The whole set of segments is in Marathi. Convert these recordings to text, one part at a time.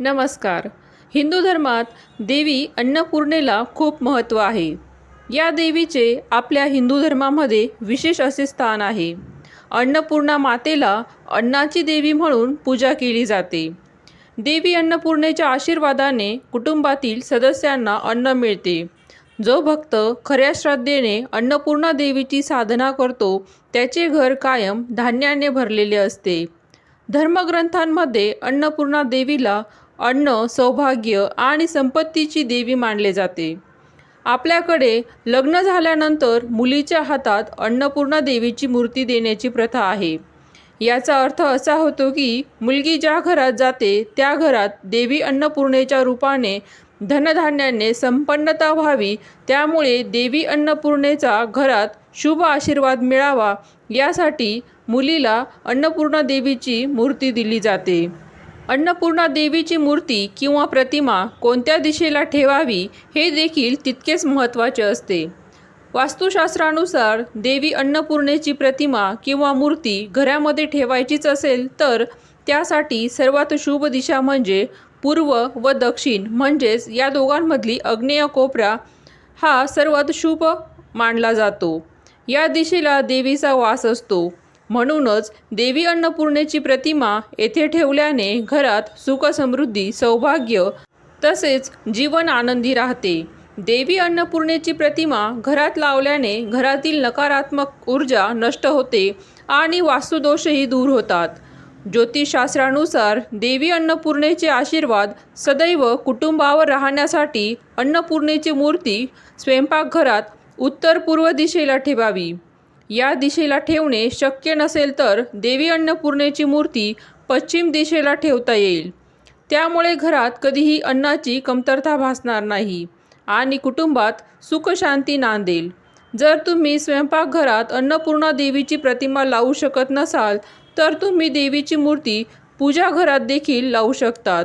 नमस्कार. हिंदू धर्मात देवी अन्नपूर्णेला खूप महत्त्व आहे. या देवीचे आपल्या हिंदू धर्मामध्ये विशेष असे स्थान आहे. अन्नपूर्णा मातेला अन्नाची देवी म्हणून पूजा केली जाते. देवी अन्नपूर्णेच्या आशीर्वादाने कुटुंबातील सदस्यांना अन्न मिळते. जो भक्त खऱ्या श्रद्धेने अन्नपूर्णा देवीची साधना करतो त्याचे घर कायम धान्याने भरलेले असते. धर्मग्रंथांमध्ये अन्नपूर्णा देवीला अन्न सौभाग्य आणि संपत्तीची देवी मानले जाते. आपल्याकडे लग्न झाल्यानंतर मुलीच्या हातात अन्नपूर्णा देवीची मूर्ती देण्याची प्रथा आहे. याचा अर्थ असा होतो की मुलगी ज्या घरात जाते त्या घरात देवी अन्नपूर्णेच्या रूपाने धनधान्याने संपन्नता व्हावी त्यामुळे देवी अन्नपूर्णेचा घरात शुभ आशीर्वाद मिळावा यासाठी मुलीला अन्नपूर्णा देवीची मूर्ती दिली जाते. अन्नपूर्णा देवीची मूर्ती किंवा प्रतिमा कोणत्या दिशेला ठेवावी हे देखील तितकेच महत्त्वाचे असते. वास्तुशास्त्रानुसार देवी अन्नपूर्णेची प्रतिमा किंवा मूर्ती घरामध्ये ठेवायचीच असेल तर त्यासाठी सर्वात शुभ दिशा म्हणजे पूर्व व दक्षिण म्हणजेच या दोघांमधली आग्नेय कोपरा हा सर्वात शुभ मानला जातो. या दिशेला देवीचा वास असतो. म्हणूनच देवी अन्नपूर्णेची प्रतिमा येथे ठेवल्याने घरात सुखसमृद्धी सौभाग्य तसेच जीवन आनंदी राहते. देवी अन्नपूर्णेची प्रतिमा घरात लावल्याने घरातील नकारात्मक ऊर्जा नष्ट होते आणि वास्तुदोषही दूर होतात. ज्योतिषशास्त्रानुसार देवी अन्नपूर्णेचे आशीर्वाद सदैव कुटुंबावर राहण्यासाठी अन्नपूर्णेची मूर्ती स्वयंपाकघरात उत्तर पूर्व दिशेला ठेवावी. या दिशेला ठेवणे शक्य नसेल तर देवी अन्नपूर्णेची मूर्ती पश्चिम दिशेला ठेवता येईल. त्यामुळे घरात कधीही अन्नाची कमतरता भासणार नाही आणि कुटुंबात सुखशांती नांदेल. जर तुम्ही स्वयंपाकघरात अन्नपूर्णा देवीची प्रतिमा लावू शकत नसाल तर तुम्ही देवीची मूर्ती पूजाघरात देखील लावू शकतात.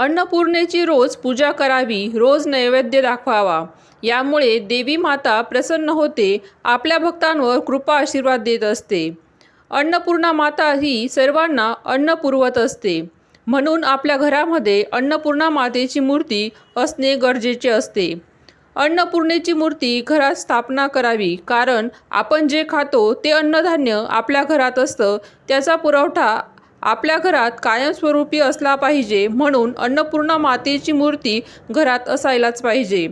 अन्नपूर्णेची रोज पूजा करावी रोज नैवेद्य दाखवावा. यामुळे देवी माता प्रसन्न होते आपल्या भक्तांवर कृपा आशीर्वाद देत असते. अन्नपूर्णा माता ही सर्वांना अन्न पुरवत असते. म्हणून आपल्या घरामध्ये अन्नपूर्णा मातेची मूर्ती असणे गरजेचे असते. अन्नपूर्णेची मूर्ती घरात स्थापना करावी कारण आपण जे खातो ते अन्नधान्य आपल्या घरात असतं त्याचा पुरवठा आपल्या घरात कायमस्वरूपी असला पाहिजे म्हणून अन्नपूर्णा मातेची मूर्ती घरात असायलाच पाहिजे.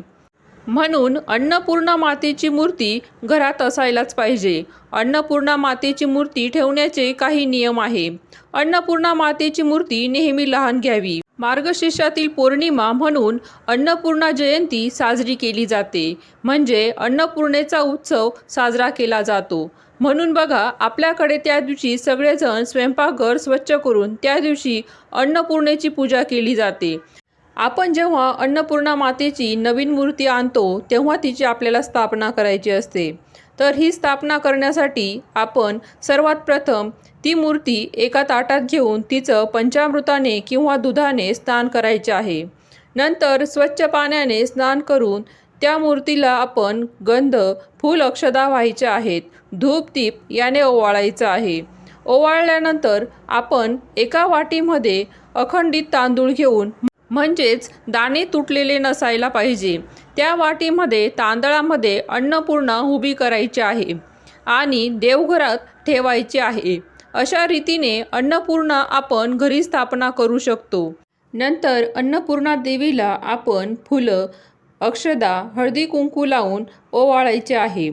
म्हणून अन्नपूर्णा मातेची मूर्ती घरात असायलाच पाहिजे. अन्नपूर्णा मातेची मूर्ती ठेवण्याचे काही नियम आहे. अन्नपूर्णा मातेची मूर्ती नेहमी लहान घ्यावी. मार्गशीर्षातील पौर्णिमा म्हणून अन्नपूर्णा जयंती साजरी केली जाते. म्हणजे अन्नपूर्णेचा उत्सव साजरा केला जातो. म्हणून बघा आपल्याकडे त्या दिवशी सगळेजण स्वयंपाकघर स्वच्छ करून त्या दिवशी अन्नपूर्णेची पूजा केली जाते. आपण जेव्हा अन्नपूर्णा मातेची नवीन मूर्ती आणतो तेव्हा तिची आपल्याला स्थापना करायची असते. तर ही स्थापना करण्यासाठी आपण सर्वात प्रथम ती मूर्ती एका ताटात घेऊन तिचं पंचामृताने किंवा दुधाने स्नान करायचे आहे. नंतर स्वच्छ पाण्याने स्नान करून त्या मूर्तीला आपण गंध फूल अक्षदा व्हायचे आहेत. धूप दीप याने ओवाळायचं आहे. ओवाळल्यानंतर आपण एका वाटीमध्ये अखंडित तांदूळ घेऊन म्हणजेच दाणे तुटलेले नसायला पाहिजे. त्या वाटीमध्ये तांदळामध्ये अन्नपूर्णा उभी करायची आहे आणि देवघरात ठेवायची आहे. अशा रीतीने अन्नपूर्णा आपण घरी स्थापना करू शकतो. नंतर अन्नपूर्णा देवीला आपण फुलं अक्षदा हळदी कुंकू लावून ओवाळायचे आहे.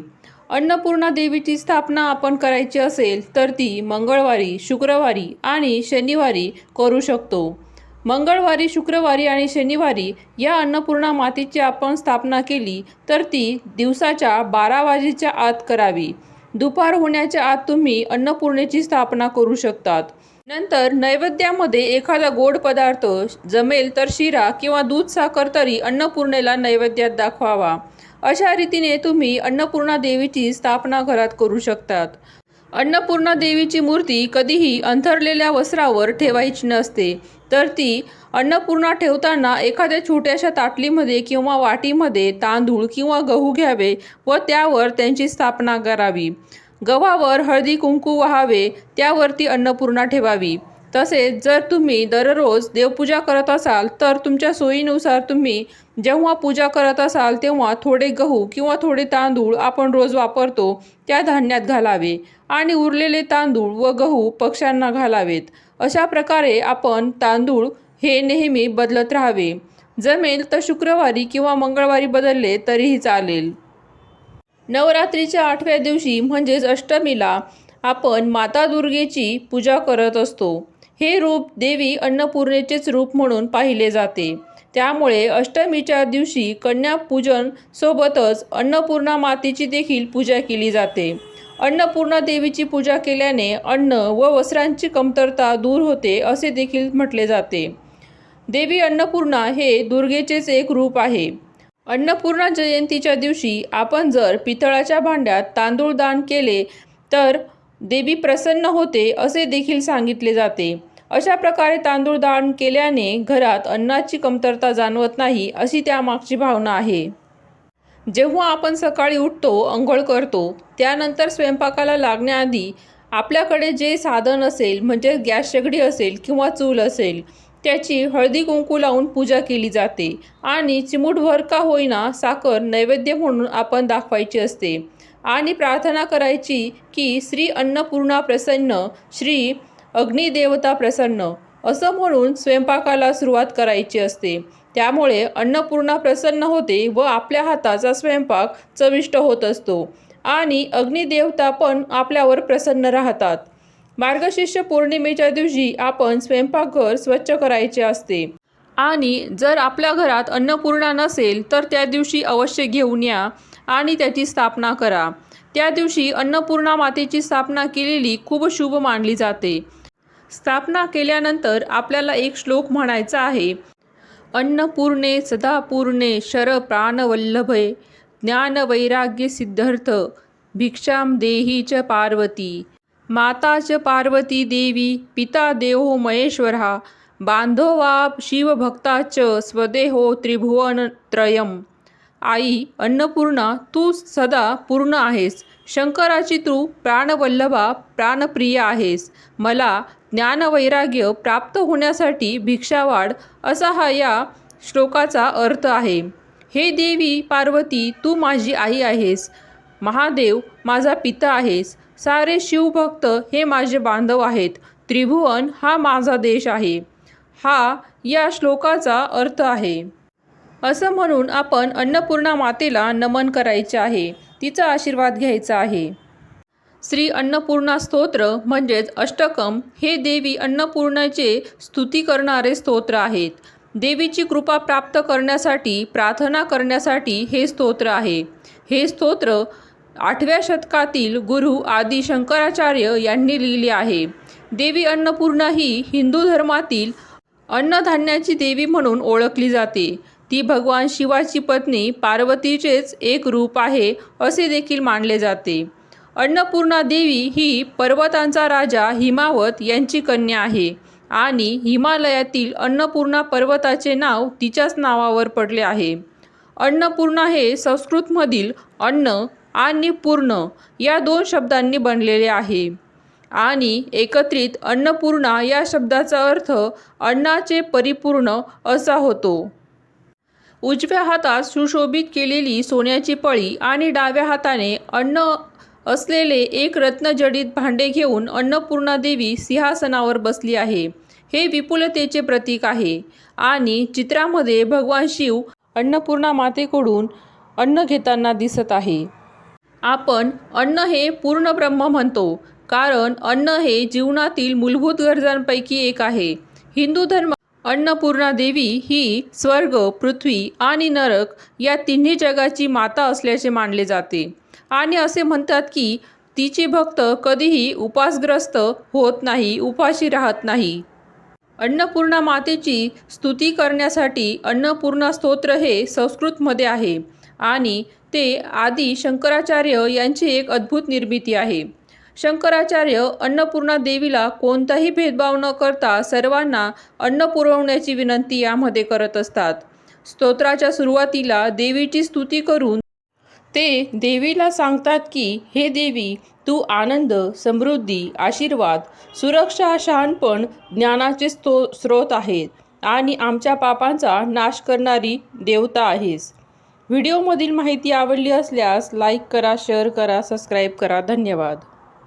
अन्नपूर्णा देवीची स्थापना आपण करायची असेल तर ती मंगळवारी शुक्रवारी आणि शनिवारी करू शकतो. मंगळवारी शुक्रवारी आणि शनिवारी या अन्नपूर्णा मातेची आपण स्थापना केली तर ती दिवसाच्या बारा वाजेच्या आत करावी. दुपार होण्याच्या आत तुम्ही अन्नपूर्णेची स्थापना करू शकतात. नंतर नैवेद्यामध्ये एखादा गोड पदार्थ जमेल तर शिरा किंवा दूध साखर तरी अन्नपूर्णेला नैवेद्यात दाखवावा. अशा रीतीने तुम्ही अन्नपूर्णा देवीची स्थापना घरात करू शकतात. अन्नपूर्णा देवीची मूर्ती कधीही अंथरलेल्या वस्त्रावर ठेवायची नसते तर ती अन्नपूर्णा ठेवताना एखाद्या छोट्याशा ताटलीमध्ये किंवा वाटीमध्ये तांदूळ किंवा गहू घ्यावे व त्यावर त्यांची स्थापना करावी. गव्हावर हळदी कुंकू व्हावे त्यावरती अन्नपूर्णा ठेवावी. तसेच जर तुम्ही दररोज देवपूजा करत असाल तर तुमच्या सोयीनुसार तुम्ही जेव्हा पूजा करत असाल तेव्हा थोडे गहू किंवा थोडे तांदूळ आपण रोज वापरतो त्या धान्यात घालावे. आणि उरलेले तांदूळ व गहू पक्ष्यांना घालावेत. अशा प्रकारे आपण तांदूळ हे नेहमी बदलत राहावे. जमेल तर शुक्रवारी किंवा मंगळवारी बदलले तरीही चालेल. नवरात्रीच्या आठव्या दिवशी म्हणजेच अष्टमीला आपण माता दुर्गेची पूजा करत असतो. हे रूप देवी अन्नपूर्णेचेच रूप म्हणून पाहिले जाते. त्यामुळे अष्टमीच्या दिवशी कन्यापूजन सोबतच अन्नपूर्णा मातेची देखील पूजा केली जाते. अन्नपूर्णा देवीची पूजा केल्याने अन्न व वस्त्रांची कमतरता दूर होते असे देखील म्हटले जाते. देवी अन्नपूर्णा हे दुर्गेचेच एक रूप आहे. अन्नपूर्णा जयंतीच्या दिवशी आपण जर पितळाच्या भांड्यात तांदूळ दान केले तर देवी प्रसन्न होते असे देखील सांगितले जाते. अशा प्रकारे तांदूळ दान केल्याने घरात अन्नाची कमतरता जाणवत नाही अशी त्यामागची भावना आहे. जेव्हा आपण सकाळी उठतो अंघोळ करतो त्यानंतर स्वयंपाकाला लागण्याआधी आपल्याकडे जे साधन असेल म्हणजे गॅस शेगडी असेल किंवा चूल असेल त्याची हळदी कुंकू लावून पूजा केली जाते आणि चिमूटभर का होईना साखर नैवेद्य म्हणून आपण दाखवायची असते. आणि प्रार्थना करायची की श्री अन्नपूर्णा प्रसन्न श्री अग्निदेवता प्रसन्न. असं म्हणून स्वयंपाकाला सुरुवात करायची असते. त्यामुळे अन्नपूर्णा प्रसन्न होते व आपल्या हाताचा स्वयंपाक चविष्ट होत असतो. आणि अग्निदेवता पण आपल्यावर प्रसन्न राहतात. मार्गशीर्ष पौर्णिमेच्या दिवशी आपण स्वयंपाकघर स्वच्छ करायचे असते. आणि जर आपल्या घरात अन्नपूर्णा नसेल तर त्या दिवशी अवश्य घेऊन या. आणि त्याची स्थापना करा. त्या दिवशी अन्नपूर्णा मातेची स्थापना केलेली खूप शुभ मानली जाते. स्थापना केल्यानंतर आपल्याला एक श्लोक म्हणायचा आहे. अन्नपूर्णे सदापूर्णे शर प्राणवल्लभे ज्ञानवैराग्य सिद्धार्थ भिक्षाम देही च पार्वती. माता च पार्वती देवी पिता देवो महेश्वरा बांधवा शिवभक्ता च स्वदेहो त्रिभुवनत्रयम. आई अन्नपूर्णा तू सदा पूर्ण आहेस. शंकराची तू प्राणवल्लभा प्राणप्रिय आहेस. मला ज्ञानवैराग्य प्राप्त होण्यासाठी भिक्षावाढ असा हा या श्लोकाचा अर्थ आहे. हे देवी पार्वती तू माझी आई आहेस. महादेव माझा पिता आहेस. सारे शिवभक्त हे माझे बांधव आहेत. त्रिभुवन हा माझा देश आहे. हा या श्लोकाचा अर्थ आहे. असं म्हणून आपण अन्नपूर्णा मातेला नमन करायचे आहे. तिचा आशीर्वाद घ्यायचा आहे. श्री अन्नपूर्णा स्तोत्र म्हणजेच अष्टकम हे देवी अन्नपूर्णाचे स्तुती करणारे स्तोत्र आहेत. देवीची कृपा प्राप्त करण्यासाठी प्रार्थना करण्यासाठी हे स्तोत्र आहे. हे स्तोत्र आठव्या शतकातील गुरु आदी शंकराचार्य यांनी लिहिले आहे. देवी अन्नपूर्णा ही हिंदू धर्मातील अन्नधान्याची देवी म्हणून ओळखली जाते. ती भगवान शिवाची पत्नी पार्वतीचेच एक रूप आहे असे देखील मानले जाते. अन्नपूर्णा देवी ही पर्वतांचा राजा हिमावत यांची कन्या आहे आणि हिमालयातील अन्नपूर्णा पर्वताचे नाव तिच्याच नावावर पडले आहे. अन्नपूर्णा हे संस्कृतमधील अन्न आणि पूर्ण या दोन शब्दांनी बनलेले आहे. आणि एकत्रित अन्नपूर्णा या शब्दाचा अर्थ अन्नाचे परिपूर्ण असा होतो. उजव्या हातात सुशोभित केलेली सोन्याची पळी आणि डाव्या हाताने अन्न असलेले एक रत्नजडित भांडे घेऊन अन्नपूर्णा देवी सिंहासनावर बसली आहे. हे विपुलतेचे प्रतीक आहे. आणि चित्रामध्ये भगवान शिव अन्नपूर्णा मातेकडून अन्न घेताना दिसत आहे. आपण अन्न हे पूर्ण ब्रह्म म्हणतो कारण अन्न हे जीवनातील मूलभूत गरजांपैकी एक आहे. हिंदू धर्म अन्नपूर्णा देवी ही स्वर्ग पृथ्वी आणि नरक या तिन्ही जगाची माता असल्याचे मानले जाते. आणि असे म्हणतात की तिचे भक्त कधीही उपासग्रस्त होत नाही उपाशी राहत नाही. अन्नपूर्णा मातेची स्तुती करण्यासाठी अन्नपूर्णा स्तोत्र हे संस्कृतमध्ये आहे आणि ते आदी शंकराचार्य यांची एक अद्भुत निर्मिती आहे. शंकराचार्य अन्नपूर्णा देवीला कोणताही भेदभाव न करता सर्वांना अन्न पुरवण्याची विनंती यामध्ये करत असतात. स्तोत्राच्या सुरुवातीला देवीची स्तुती करून ते देवीला सांगतात की हे देवी तू आनंद समृद्धी आशीर्वाद सुरक्षा शहाणपण ज्ञानाचे स्तो स्रोत आहेत आणि आमच्या पापांचा नाश करणारी देवता आहेस. व्हिडिओमधील माहिती आवडली असल्यास लाईक करा शेअर करा सबस्क्राईब करा. धन्यवाद.